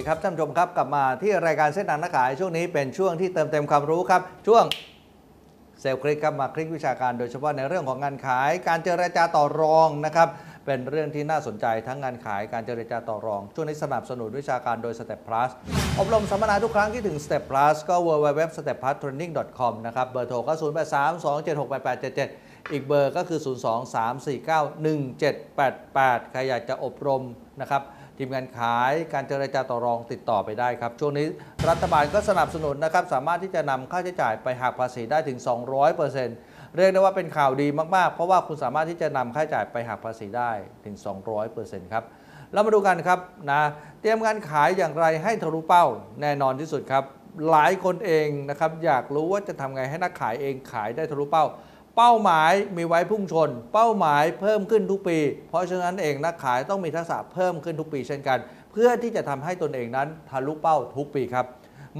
สวัสดีครับท่านผู้ชมครับกลับมาที่รายการเส้นทางนักขายช่วงนี้เป็นช่วงที่เติมเต็มความรู้ครับช่วงเซลล์คลิกครับมาคลิกวิชาการโดยเฉพาะในเรื่องของงานขาย การเจรจาต่อรองนะครับเป็นเรื่องที่น่าสนใจทั้งงานขายการเจรจาต่อรอง ช่วงนี้สนับสนุนวิชาการโดย Step Plus อบรมสัมมนาทุกครั้งที่ถึง Step Plus ก็ www.stepplustraining.com นะครับเบอร์โทรก็ 0 8 3 2 7 6 8 8 7 7 อีกเบอร์ก็คือ 0 2 3 4 9 1 7 8 8 ใครอยากจะอบรมนะครับ ทีมงานขายการเจรจาต่อรองติดต่อไปได้ครับ ช่วงนี้รัฐบาลก็สนับสนุนนะครับ สามารถที่จะนำค่าใช้จ่ายไปหักภาษีได้ถึง 200%เรียกได้ว่าเป็นข่าวดีมาก ๆ เพราะว่าคุณสามารถที่จะนำค่าใช้จ่ายไปหักภาษีได้ถึง 200%ครับเรามาดูกันครับนะเตรียมการขายอย่างไรให้ทะลุเป้าแน่นอนที่สุดครับหลายคนเองนะครับอยากรู้ว่าจะทำไงให้นักขายเองขายได้ทะลุเป้า เป้าหมายมีไว้พุ่งชน เป้าหมายเพิ่มขึ้นทุกปี เพราะฉะนั้นเองนักขายต้องมีทักษะเพิ่มขึ้นทุกปีเช่นกัน เพื่อที่จะทำให้ตนเองนั้นทะลุเป้าทุกปีครับ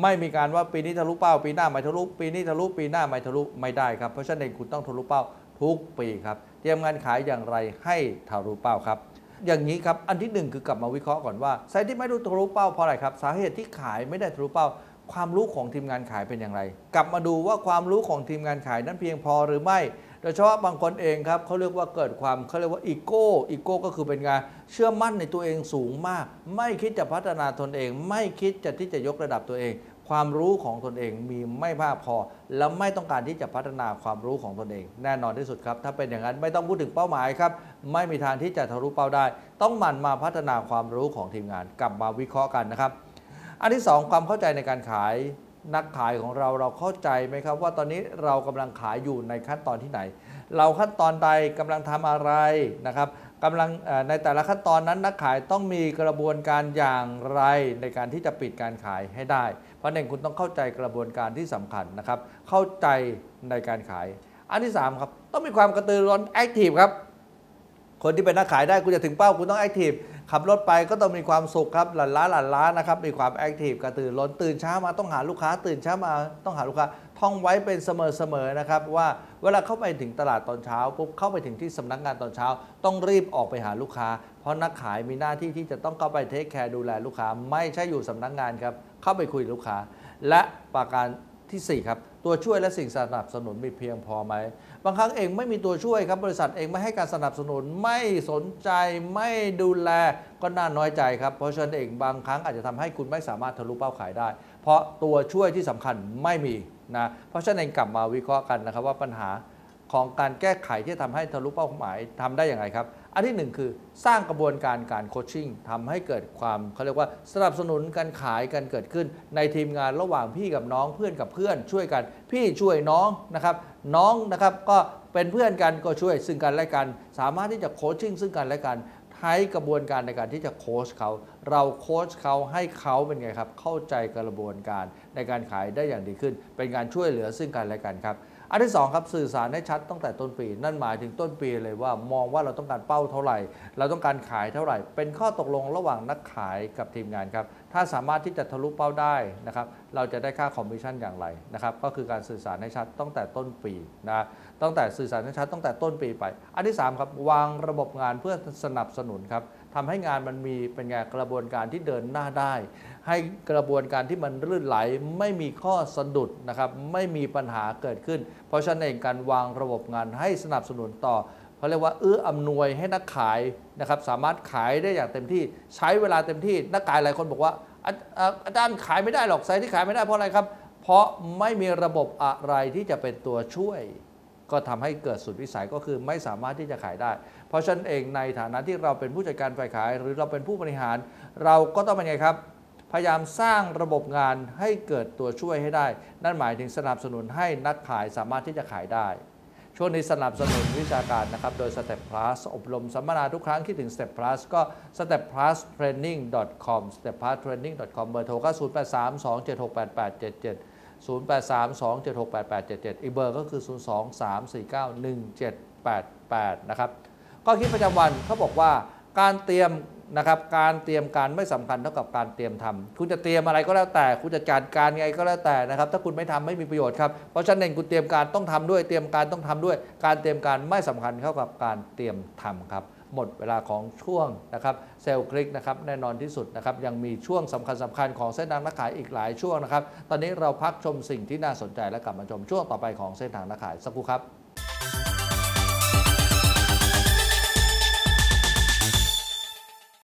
ไม่มีการว่าปีนี้ทะลุเป้า ปีหน้าไม่ทะลุปีนี้ทะลุปีหน้าไม่ทะลุไม่ได้ครับเพราะฉะนั้นเองคุณต้องทะลุเป้าทุกปีครับเตรียมงานขายอย่างไรให้ทะลุเป้าครับอย่างนี้ครับ อันที่หนึ่งคือกลับมาวิเคราะห์ก่อนว่าสาเหตุที่ไม่รู้ทะลุเป้าเพราะอะไรครับ สาเหตุที่ขายไม่ได้ทะลุเป้า ความรู้ของทีมงานขายเป็นอย่างไร กลับมาดูว่าความรู้ของทีมงานขายนั้นเพียงพอหรือไม่ โดยเฉพาะบางคนเองครับเขาเรียกว่าเกิดความเขาเรียกว่าอีโก้อีโก้ก็คือเป็นงานเชื่อมั่นในตัวเองสูงมาก ไม่คิดจะพัฒนาตนเอง ไม่คิดจะที่จะยกระดับตัวเอง ความรู้ของตนเองมีไม่มากพอ และไม่ต้องการที่จะพัฒนาความรู้ของตนเอง แน่นอนที่สุดครับ ถ้าเป็นอย่างนั้นไม่ต้องพูดถึงเป้าหมายครับไม่มีทางที่จะทะลุเป้าได้ ต้องหมั่นมาพัฒนาความรู้ของทีมงานกลับมาวิเคราะห์กันนะครับ อันที่ 2 ความเข้าใจในการขายนักขายของเราเราเข้าใจไหมครับ ว่าตอนนี้เรากำลังขายอยู่ในขั้นตอนที่ไหน เราขั้นตอนใดกำลังทำอะไรนะครับกำลังในแต่ละขั้นตอนนั้นนักขายต้องมีกระบวนการอย่างไรในการที่จะปิดการขายให้ได้ เพราะหนึ่งคุณต้องเข้าใจกระบวนการที่สำคัญนะครับ เข้าใจในการขาย อันที่3ครับต้องมีความกระตือรือร้นแอคทีฟครับ คนที่เป็นนักขายได้คุณจะถึงเป้าคุณต้องแอคทีฟขับรถไปก็ต้องมีความสุขครับหลั่นล้าหลั่นล้านะครับมีความแอคทีฟกระตือร้นตื่นเช้ามาต้องหาลูกค้าตื่นเช้ามาต้องหาลูกค้าท่องไว้เป็นเสมอๆนะครับว่าเวลาเข้าไปถึงตลาดตอนเช้าปุ๊บเข้าไปถึงที่สำนักงานตอนเช้า ต้องรีบออกไปหาลูกค้า เพราะนักขายมีหน้าที่ที่จะต้องเข้าไปเทคแคร์ดูแลลูกค้า ไม่ใช่อยู่สำนักงานครับเข้าไปคุยลูกค้า และประการ ที่ 4 ครับ ตัวช่วยและสิ่งสนับสนุนมีเพียงพอไหม บางครั้งเองไม่มีตัวช่วยครับ บริษัทเองไม่ให้การสนับสนุนไม่สนใจไม่ดูแลก็น่าน้อยใจครับ เพราะฉะนั้นเองบางครั้งอาจจะทำให้คุณไม่สามารถทะลุเป้าขายได้ เพราะตัวช่วยที่สำคัญไม่มีนะเพราะฉะนั้นเองกลับมาวิเคราะห์กันนะครับว่าปัญหาของการแก้ไขที่ทำให้ทะลุเป้าหมายทำได้อย่างไรครับ อันที่หนึ่งคือสร้างกระบวนการการโคชชิ่งทำให้เกิดความเขาเรียกว่าสนับสนุนการขายกันเกิดขึ้น ในทีมงานระหว่างพี่กับน้องเพื่อนกับเพื่อนช่วยกัน พี่ช่วยน้องนะครับ น้องนะครับก็เป็นเพื่อนกันก็ช่วยซึ่งกันและกัน สามารถที่จะโคชชิ่งซึ่งกันและกันใช้กระบวนการในการที่จะโค้ชเขาเราโค้ชเขาให้เขาเป็นไงครับ เข้าใจกระบวนการในการขายได้อย่างดีขึ้น เป็นการช่วยเหลือซึ่งกันและกันครับ อันที่สองครับสื่อสารให้ชัดตั้งแต่ต้นปี นั่นหมายถึงต้นปีเลยว่ามองว่าเราต้องการเป้าเท่าไหร่ เราต้องการขายเท่าไหร่ เป็นข้อตกลงระหว่างนักขายกับทีมงานครับถ้าสามารถที่จะทะลุเป้าได้นะครับเราจะได้ค่าคอมมิชชั่นอย่างไรนะครับก็คือการสื่อสารให้ชัดตั้งแต่ต้นปีนะ ตั้งแต่สื่อสารชัดตั้งแต่ต้นปีไป อันที่สามครับวางระบบงานเพื่อสนับสนุนครับทำให้งานมันมีเป็นไงกระบวนการที่เดินหน้าได้ ให้กระบวนการที่มันลื่นไหลไม่มีข้อสะดุดนะครับไม่มีปัญหาเกิดขึ้น เพราะฉะนั้นเองการวางระบบงานให้สนับสนุนต่อเขาเรียกว่าเอื้ออำนวยให้นักขายนะครับสามารถขายได้อย่างเต็มที่ใช้เวลาเต็มที่นักขายหลายคนบอกว่าอาอ่าอาจารย์ขายไม่ได้หรอกไซต์ที่ขายไม่ได้เพราะอะไรครับ เพราะไม่มีระบบอะไรที่จะเป็นตัวช่วย ก็ทำให้เกิดสุดวิสัยก็คือไม่สามารถที่จะขายได้ เพราะฉะนั้นเองในฐานะที่เราเป็นผู้จัดการฝ่ายขาย หรือเราเป็นผู้บริหาร เราก็ต้องเป็นไงครับ พยายามสร้างระบบงานให้เกิดตัวช่วยให้ได้ นั่นหมายถึงสนับสนุนให้นักขายสามารถที่จะขายได้ช่วงนี้สนับสนุนวิชาการนะครับ โดย Step Plus อบรมสัมมนาทุกครั้งคิดถึง Step Plus ก็ step plus training com step plus training com เบอร์โทรก็0 8 3 2 7 6 8 8 7 7 0 8 3 2 7 6 8 8 7 7 อีกเบอร์ก็คือ 0 2 3 4 9 1 7 8 8 นะครับข้อคิดประจำวันเขาบอกว่าการเตรียมนะครับการเตรียมการไม่สำคัญเท่ากับการเตรียมทำคุณจะเตรียมอะไรก็แล้วแต่ คุณจะจัดการไงก็แล้วแต่นะครับ ถ้าคุณไม่ทำไม่มีประโยชน์ครับเพราะฉะนั้นคุณเตรียมการต้องทำด้วย เตรียมการต้องทำด้วย การเตรียมการไม่สำคัญเท่ากับการเตรียมทำครับ หมดเวลาของช่วงนะครับเซลล์คลิกนะครับแน่นอนที่สุดนะครับยังมีช่วงสำคัญสคัญของเส้นทางนักขายอีกหลายช่วงนะครับ ตอนนี้เราพักชมสิ่งที่น่าสนใจและกลับมาชมช่วงต่อไปของเส้นทางนักขายสักครู่ครับ